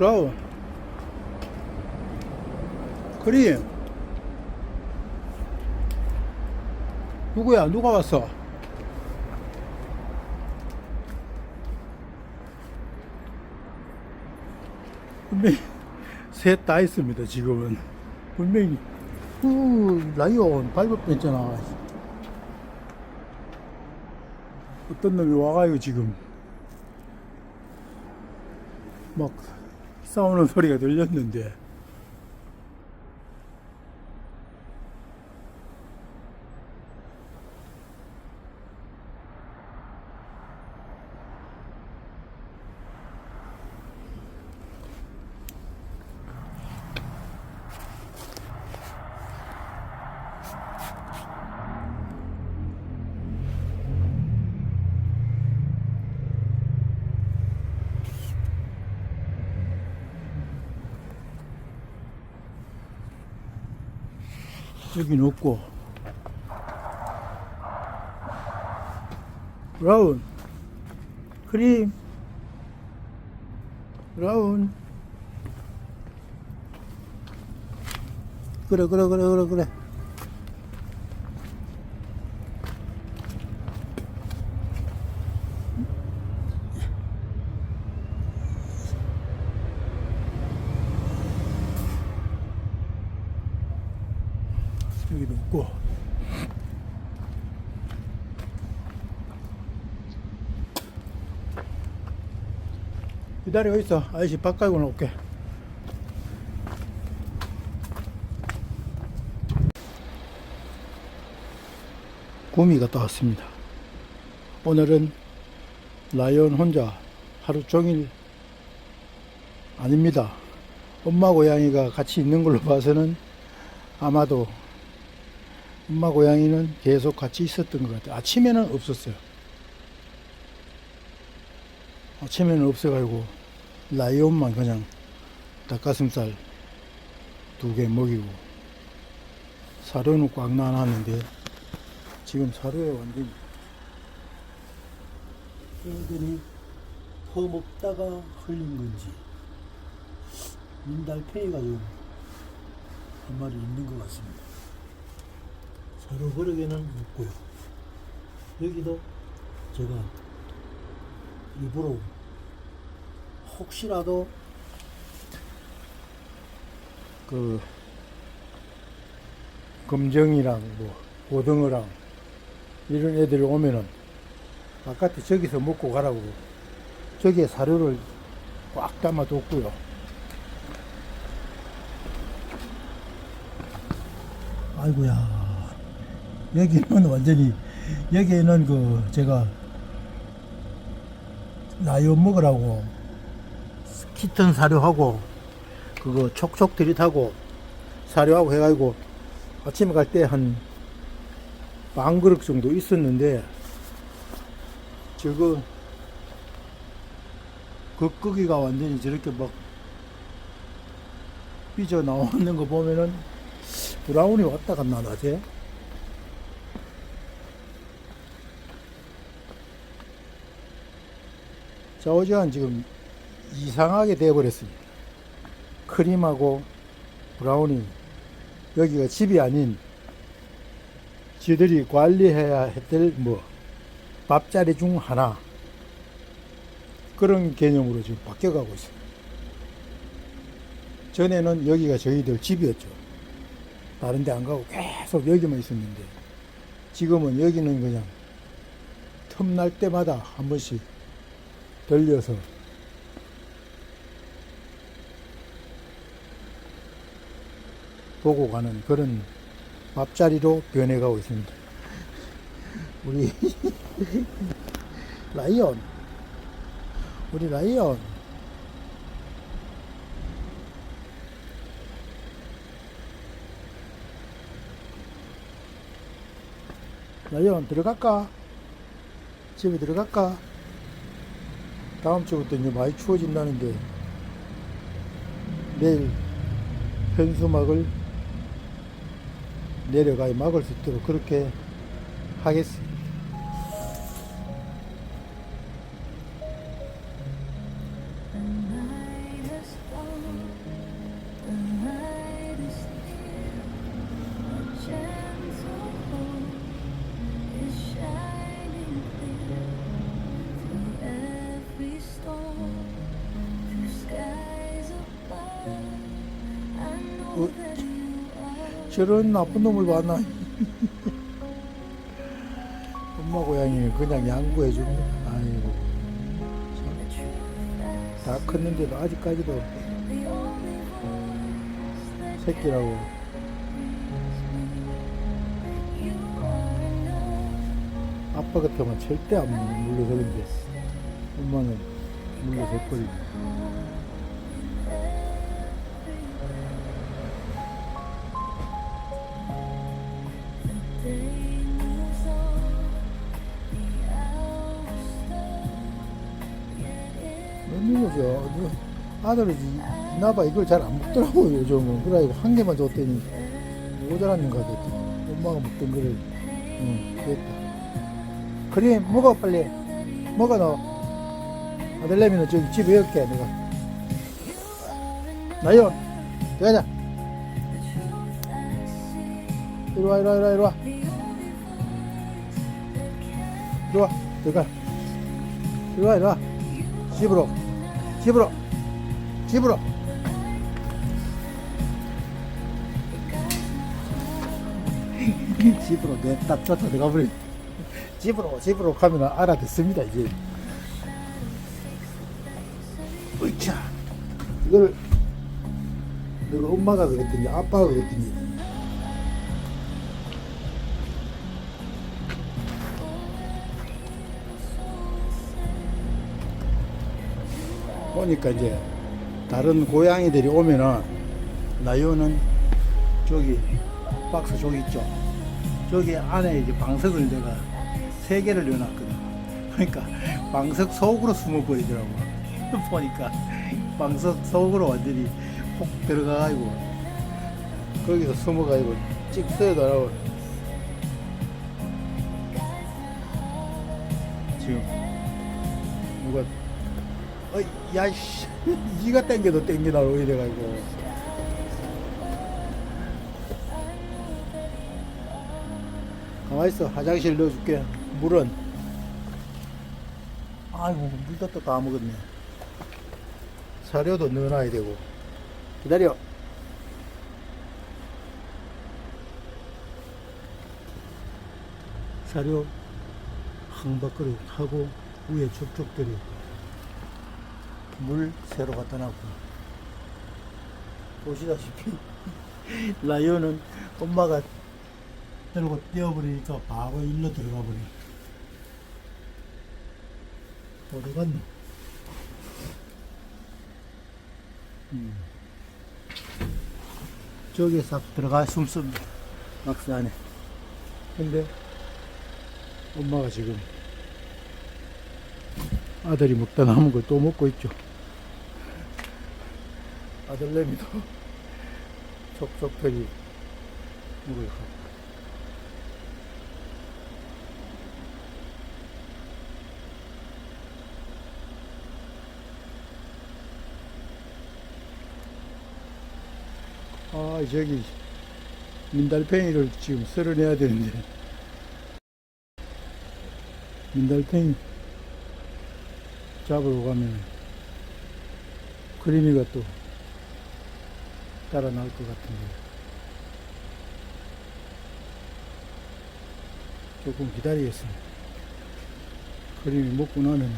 브라운 크림. 누구야? 누가 왔어? 분명히 셋 다 있습니다 지금은. 분명히. 우 라이온 밟을 뻔했잖아. 어떤 놈이 와가요 지금? 막 싸우는 소리가 들렸는데 여긴 없고. 브라운. 크림. 브라운. 그래 그래 그래 그래 그래 없고. 기다리고 있어. 아저씨 밥 깔고 나올게. 구미 갔다 왔습니다. 오늘은 라이온 혼자 하루 종일 아닙니다. 엄마 고양이가 같이 있는 걸로 봐서는 아마도 엄마 고양이는 계속 같이 있었던 것 같아요. 아침에는 없었어요. 아침에는 없어가지고 라이온만 그냥 닭가슴살 두 개 먹이고 사료는 꽉 넣어놨는데 지금 사료에 완전히 완전히 더 먹다가 흘린 건지 민달팽이가 좀 한 마리 있는 것 같습니다. 사료 버리기는 없고요. 여기도 제가 일부러 혹시라도 그 검정이랑 뭐 고등어랑 이런 애들이 오면은 바깥에 저기서 먹고 가라고 저기에 사료를 꽉 담아 뒀고요. 아이고야 여기는 완전히 여기에는 그 제가 라이온 먹으라고 키튼 사료하고 그거 촉촉 들이타고 사료하고 해가지고 아침에 갈 때 한 반 그릇 정도 있었는데 저거 그 끄기가 완전히 저렇게 막 삐져 나오는 거 보면은 브라운이 왔다 갔나 낮에 자 어제한 지금 이상하게 되어버렸습니다. 크림하고 브라운이 여기가 집이 아닌 지들이 관리해야 될뭐 밥자리 중 하나 그런 개념으로 지금 바뀌어가고 있어요 전에는 여기가 저희들 집이었죠. 다른 데 안 가고 계속 여기만 있었는데 지금은 여기는 그냥 틈날 때마다 한 번씩 들려서 보고 가는 그런 밥자리로 변해가고 있습니다. 우리 라이언 우리 라이언 라이언 들어갈까? 집에 들어갈까? 다음 주부터 이제 많이 추워진다는데 내일 현수막을 내려가야 막을 수 있도록 그렇게 하겠습니다. 저런 나쁜 놈을 봤나? 엄마 고양이 그냥 양보해 줍니다. 아이고. 참. 다 컸는데도 아직까지도 새끼라고. 아빠 같으면 절대 안 물러서는데 엄마는 물러서버리고. 아들이 나봐. 이걸 잘 안 먹더라고요 요즘은. 그래가지고 한 개만 줬더니. 것 같았지 엄마가 먹던 거를. 응 됐다. 크림 먹어 빨리. 먹어 너. 아들내미는 저기 집에 열게 내가. 나연 대가자. 이리와 이리와 이리와 이리와. 이리와 들어가. 이리와 이리와. 집으로. 집으로 집으로. 집으로 내딱 쫓아 들어가 버리 집으로 집으로 가면 알아듣습니다 이제. 으쌰 이걸 내가 엄마가 그랬더니 아빠가 그랬더니. 보니까 이제 다른 고양이들이 오면은 나요는 저기 박스 저기 있죠. 저기 안에 이제 방석을 내가 세 개를 넣어놨거든. 그러니까 방석 속으로 숨어 버리더라고. 보니까 방석 속으로 완전히 혹 들어가가지고 거기서 숨어가지고 하고 지금 누가 어이, 야이씨, 니가 땡겨도 땡기나, 이래가지고. 가만있어, 화장실 넣어줄게. 물은. 아이고, 물도 또 다 먹었네. 사료도 넣어놔야 되고. 기다려. 사료 한 바퀴 하고, 위에 촉촉들이 물 새로 갖다 놨고 보시다시피 라이온은 엄마가 들고 뛰어버리니까 바로 일로 들어가 버리 어디 갔노? 음. 저기에 싹 들어가 숨습니다 박스 안에 근데 엄마가 지금 아들이 먹다 남은 걸 또 먹고 있죠. 아들내미도 촉촉하게 먹을 거. 아, 저기 민달팽이를 지금 썰어내야 되는데 민달팽이 잡으러 가면 그림이가 또 따라 나올 것 같은데. 조금 기다리겠습니다. 그림이 먹고 나면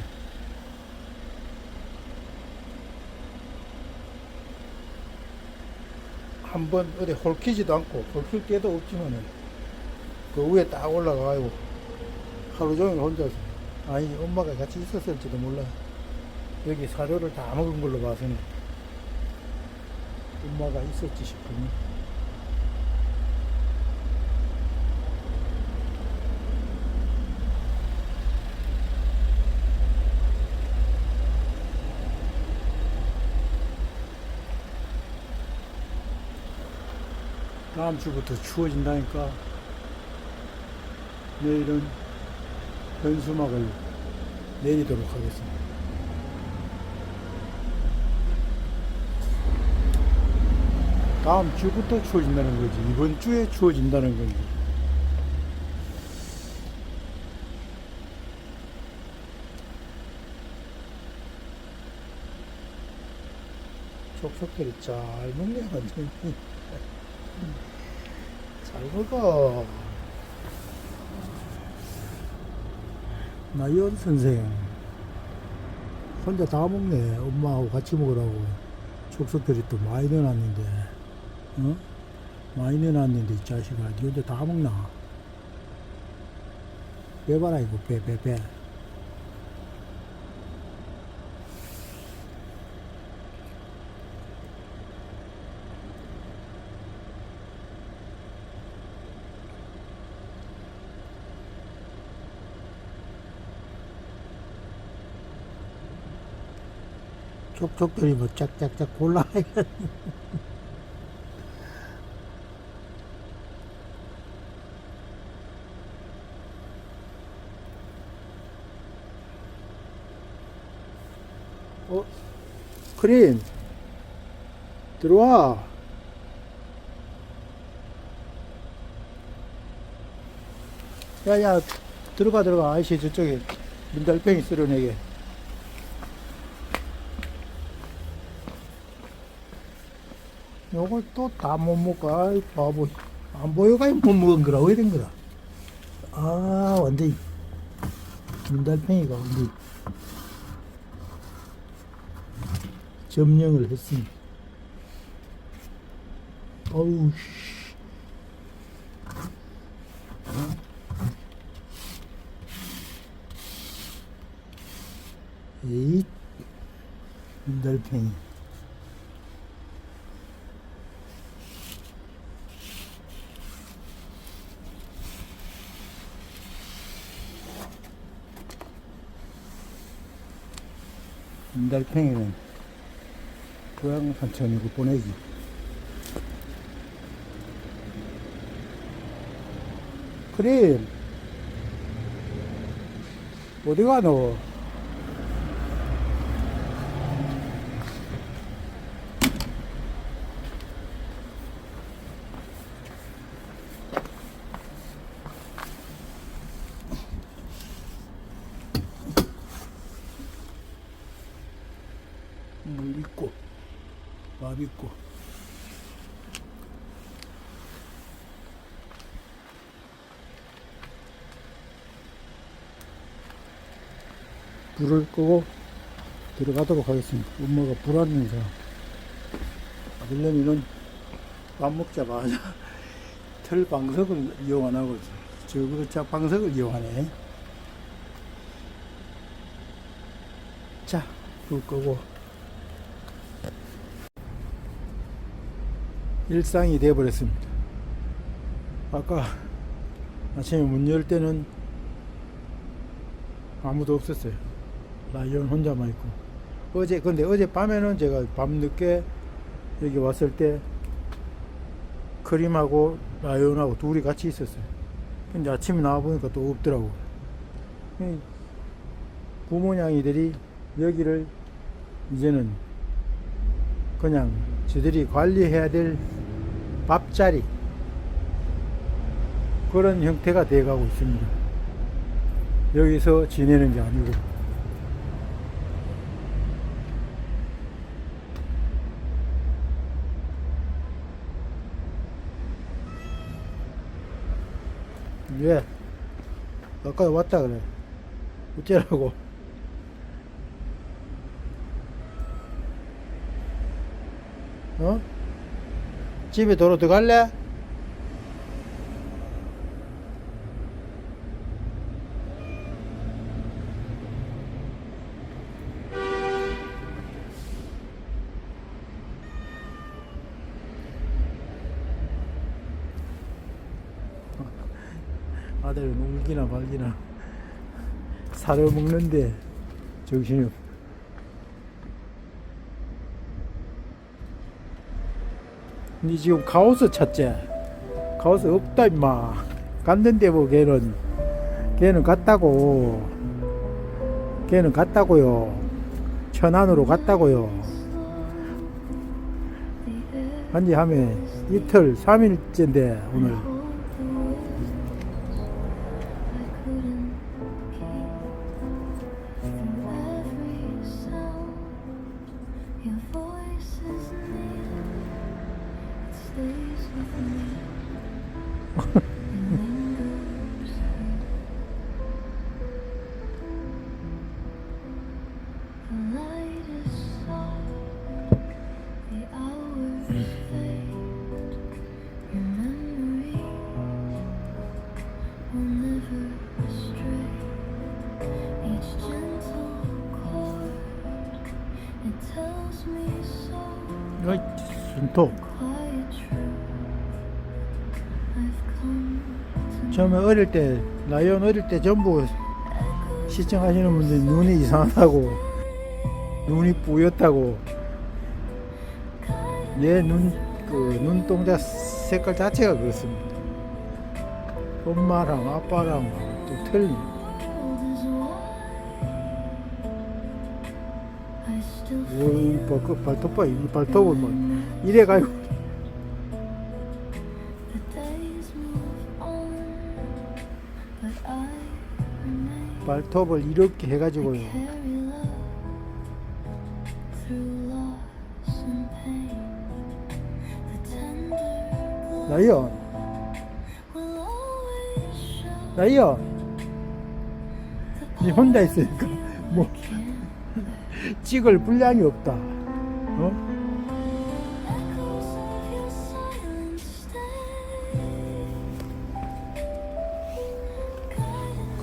한번 어디 홀키지도 않고 홀킬 때도 없지만은 그 위에 딱 올라가가지고 하루 종일 혼자서. 아니 엄마가 같이 있었을지도 몰라 여기 사료를 다 먹은 걸로 봐서는 엄마가 있었지 싶으니 다음 주부터 추워진다니까 내일은 현수막을 내리도록 하겠습니다. 다음 주부터 추워진다는 거지. 이번 주에 추워진다는 건지. 촉촉들이 잘 먹네 완전히. 잘 먹어. 나이언 선생. 혼자 다 먹네. 엄마하고 같이 먹으라고. 촉촉들이 또 많이 넣어놨는데 어? 많이 넣어놨는데 이 자식아 니 혼자 다 먹나? 빼봐라 이거 빼빼빼 촉촉들이 뭐 짝짝짝 골라 어? 크림 들어와. 야야 들어가 들어가. 아저씨 저쪽에 민달팽이 쓸어내게. 요걸 또 다 못 먹고 아이 바보. 안 보여가 못 먹은 거라. 왜된 거라? 아 완전히. 민달팽이가 완전히 점령을 했습니다 어우 씨. 에잇 민달팽이. 민달팽이는 고향 산천이고 보내기 크림 어디 가노 물 있고 밥 있고. 불을 끄고 들어가도록 하겠습니다. 엄마가 불안해서 아들내미는 밥 먹자마자 틀 방석을 이용 안 하고 저거 자 방석을 이용하네. 자, 불 끄고 일상이 되어버렸습니다. 아까 아침에 문 열 때는 아무도 없었어요. 라이언 혼자만 있고. 어제, 근데 어제 밤에는 제가 밤늦게 여기 왔을 때 크림하고 라이언하고 둘이 같이 있었어요. 근데 아침에 나와보니까 또 없더라고. 이 부모냥이들이 여기를 이제는 그냥 저들이 관리해야 될 밥자리 그런 형태가 돼가고 있습니다. 여기서 지내는 게 아니고 왜? 아까 왔다 그래. 어쩌라고? 어? 집에 도로 들어갈래? 아들은 울기나 말기나 사려 먹는데 정신이 없. 니 지금 가오스 찾지? 가오스 없다 임마. 갔는데 뭐 걔는 걔는 갔다고. 걔는 갔다고요. 천안으로 갔다고요. 한지 하면 이틀, 삼일째인데 오늘. 톡. 처음에 어릴 때, 라이온 어릴 때 전부 시청하시는 분들이 눈이 이상하다고, 눈이 뿌옇다고, 얘 눈, 그, 눈동자 색깔 자체가 그렇습니다. 엄마랑 아빠랑 또 틀린. 오, 이 발- 그 발톱 봐, 이 발톱을 뭐, I remain. 발톱을 이렇게 show 라이온, the 니 혼자 있으니까, 뭐, 찍을 분량이 없다. 어?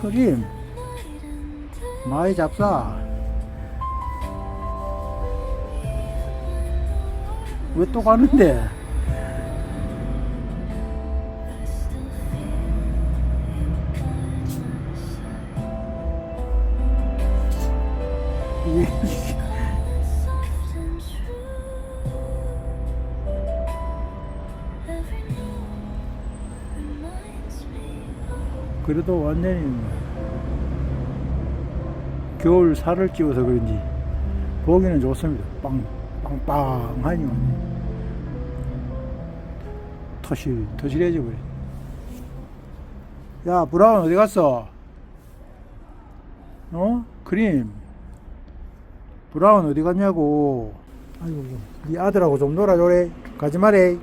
크림. 많이 잡사. 왜 또 가는데? Of 그래도 완전히 겨울 살을 찌워서 그런지 보기는 좋습니다. 빵, 빵빵하니 완전. 터실, 터실해져 버려. 야, 브라운 어디 갔어? 어? 크림. 브라운 어디 갔냐고. 아이고, 네 아들하고 좀 놀아줘래. 가지 마래.